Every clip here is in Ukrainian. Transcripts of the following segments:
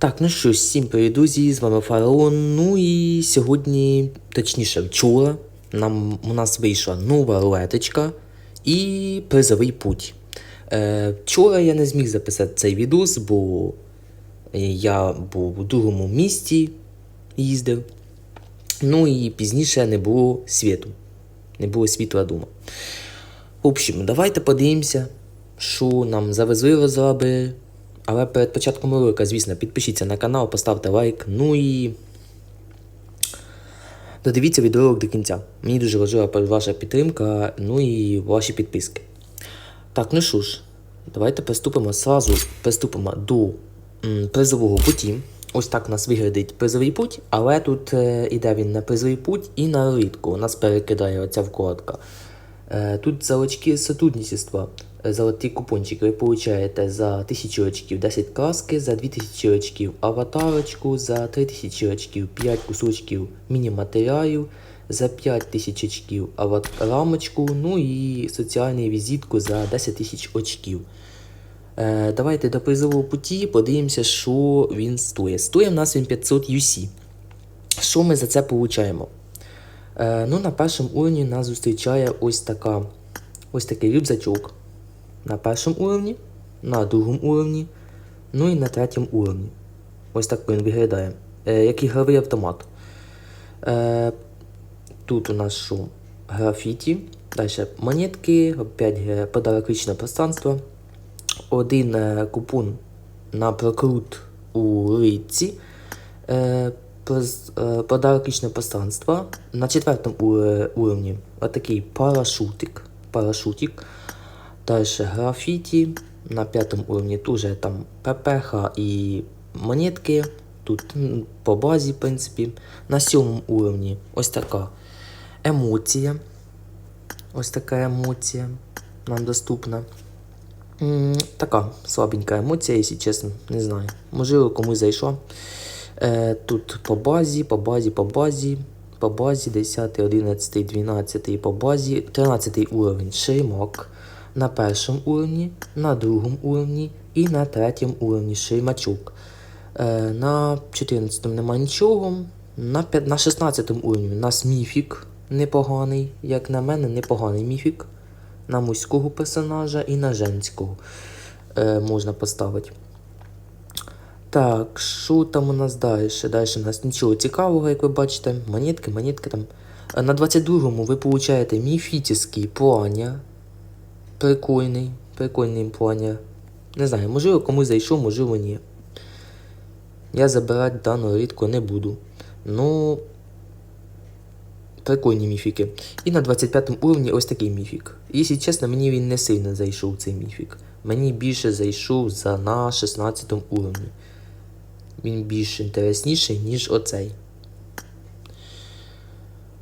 Так, ну що, всім привіт, друзі, з вами Фараон. Ну і сьогодні, точніше, вчора, нам, у нас вийшла нова рулеточка і призовий путь. Е, вчора я не зміг записати цей відос, бо я був у другому місті їздив. Ну і пізніше не було світу. Не було світла дома. В общем, давайте подивимося, що нам завезли розраби. Але перед початком ролика, звісно, підпишіться на канал, поставте лайк. Ну і додивіться відеоролик до кінця. Мені дуже важлива ваша підтримка, ну і ваші підписки. Так, ну що ж, давайте приступимо сразу приступимо до м, призового путі. Ось так у нас виглядить призовий путь, але тут е, іде він на призовий путь і на рідку. У нас перекидає оця вкладка. Е, Тут за очки сотрудничества, е, золоті купончики ви получаєте за 1000 очків 10 краски, за 2000 очків аватарочку, за 3000 очків 5 кусочків міні-матеріалів, за 5000 очків рамочку, ну і соціальну візитку за 10 тисяч очків. Е, давайте до призового путі подивимося, що він стоїть. Стоїть в нас він 500 UC. Що ми за це получаємо? Е, ну, на першому уровні нас зустрічає ось така, ось такий рюкзачок. На першому уровні, на другому уровні, ну і на третьому уровні. Ось так він виглядає. Е, як ігровий автомат. Е, тут у нас що? Графіті. Далі монетки, опять е, подарок личного пространства. Один е, купон на прокрут у річці. Е, е, подарок личного пространства. На четвертому уровні отакий парашутик. парашутик. Дальше графіті. На п'ятому уровні теж там ППХ і монетки. Тут по базі, в принципі. На сьомому уровні ось така емоція. Ось така емоція нам доступна. Така слабенька емоція, якщо чесно, не знаю. Можливо, комусь зайшла. Е, тут по базі, по базі, по базі, по базі 10, 11, 12 по базі, 13 уровень шеймак. На першому уровні, на другому уровні і на третьому уровні шеймачок. Е, на 14 немає нічого. На, 5, на 16 уровні у нас міфік непоганий, як на мене, непоганий міфік. На мужського персонажа і на женського е, можна поставити. Так, що там у нас далі? Далі у нас нічого цікавого, як ви бачите. Монетки, монетки там. Е, На 22-му ви получаєте міфічний планя. Прикольний, прикольний планя. Не знаю, можливо комусь зайшов, можливо ні. Я забирати дану рідку не буду. Ну. Прикольні міфіки. І на 25 уровні ось такий міфік. Якщо чесно, мені він не сильно зайшов цей міфік. Мені більше зайшов за на 16 уровні. Він більш інтересніший, ніж оцей.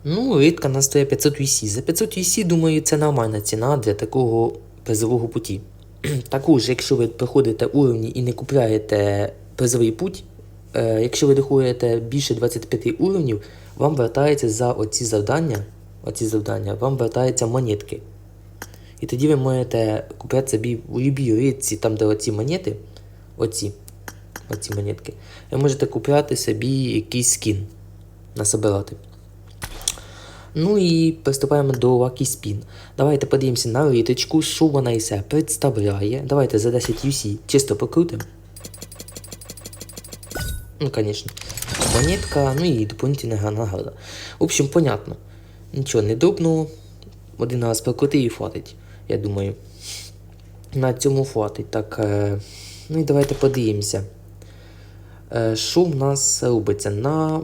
Ну, рідка нас стоїть 500 VC. За 500 VC, думаю, це нормальна ціна для такого призового путі. Також, якщо ви проходите уровні і не купляєте призовий путь, е, якщо ви доходите більше 25 уровнів, вам вертається за оці завдання, оці завдання, вам вертаються монетки. І тоді ви можете купляти собі у любій рідці, там де оці монети, оці, оці монетки, ви можете купляти собі якийсь скін, насобирати. Ну і приступаємо до Lucky Spin. Давайте подивимося на риточку, що вона із себе представляє. Давайте за 10 UC чисто покрутимо. Ну, конечно. Монетка, ну і дополнительная награда. В общем, понятно. Нічого не дробного. Один раз прокрути і хватить, я думаю. На цьому хватить. Так. Е... Ну і давайте подивимося. Е, що в нас робиться на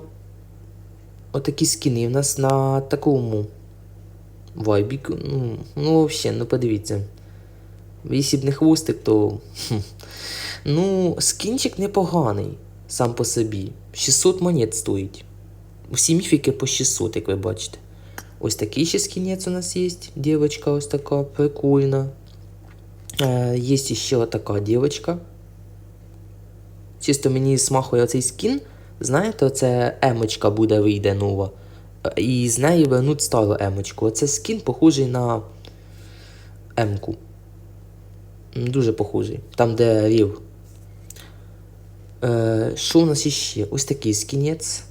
отакі скіни. В нас на такому вайбіку. Ну, ну взагалі, ну подивіться. Якщо б не хвостик, то. хм. Ну, скінчик непоганий сам по собі. 600 монет стоїть. Усі міфіки по 600, як ви бачите. Ось такий ще скінець у нас є. Дівочка ось така прикольна. Е, є ще така дівочка. Чисто мені смахує цей скін. Знаєте, це емочка буде вийде нова. Е, І з неї вернуть стару емочку. Оце скін похожий на емку. Дуже похожий. Там, де рів. Е, що у нас іще? Ось такий скінець.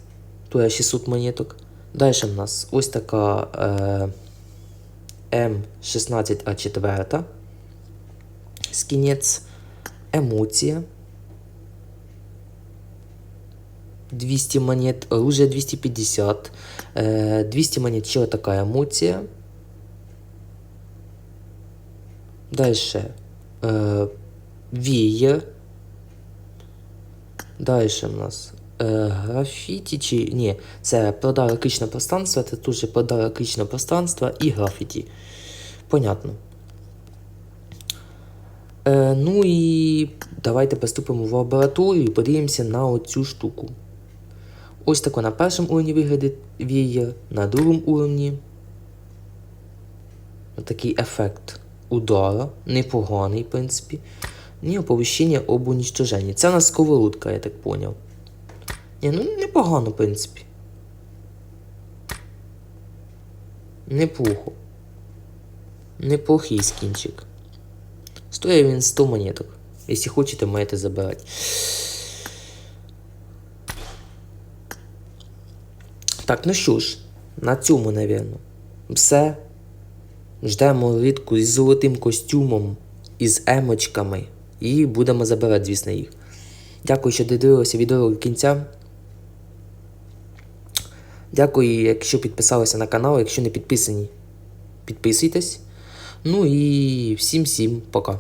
Тут 600 монеток. Далі в нас ось така е, М16А4. Скінець. Емоція. 200 монет, оружие 250. Е, 200 монет ще така емоція. Дальше е, вієр. Дальше в нас е, графіті чи. Ні, це подарок личного пространства, це теж подарок личного пространства і графіті. Понятно. Е, ну і давайте приступимо в лабораторію і подивимося на оцю штуку. Ось тако на першому уровні виглядає вієр, на другому уровні. Такий ефект удара, непоганий, в принципі. Ні, оповіщення об унічтоженні. Це у нас сковородка, я так поняв. Ні, ну непогано, в принципі. Неплохо. Неплохий скінчик. Стоїть він 100 монеток. Якщо хочете, маєте забирати. Так, ну що ж, на цьому, напевно, все. Ждемо рідку із золотим костюмом, із емочками. І будемо забирати, звісно, їх. Дякую, що додивилися відео до кінця. Дякую, якщо підписалися на канал, якщо не підписані, підписуйтесь. Ну і всім всім пока.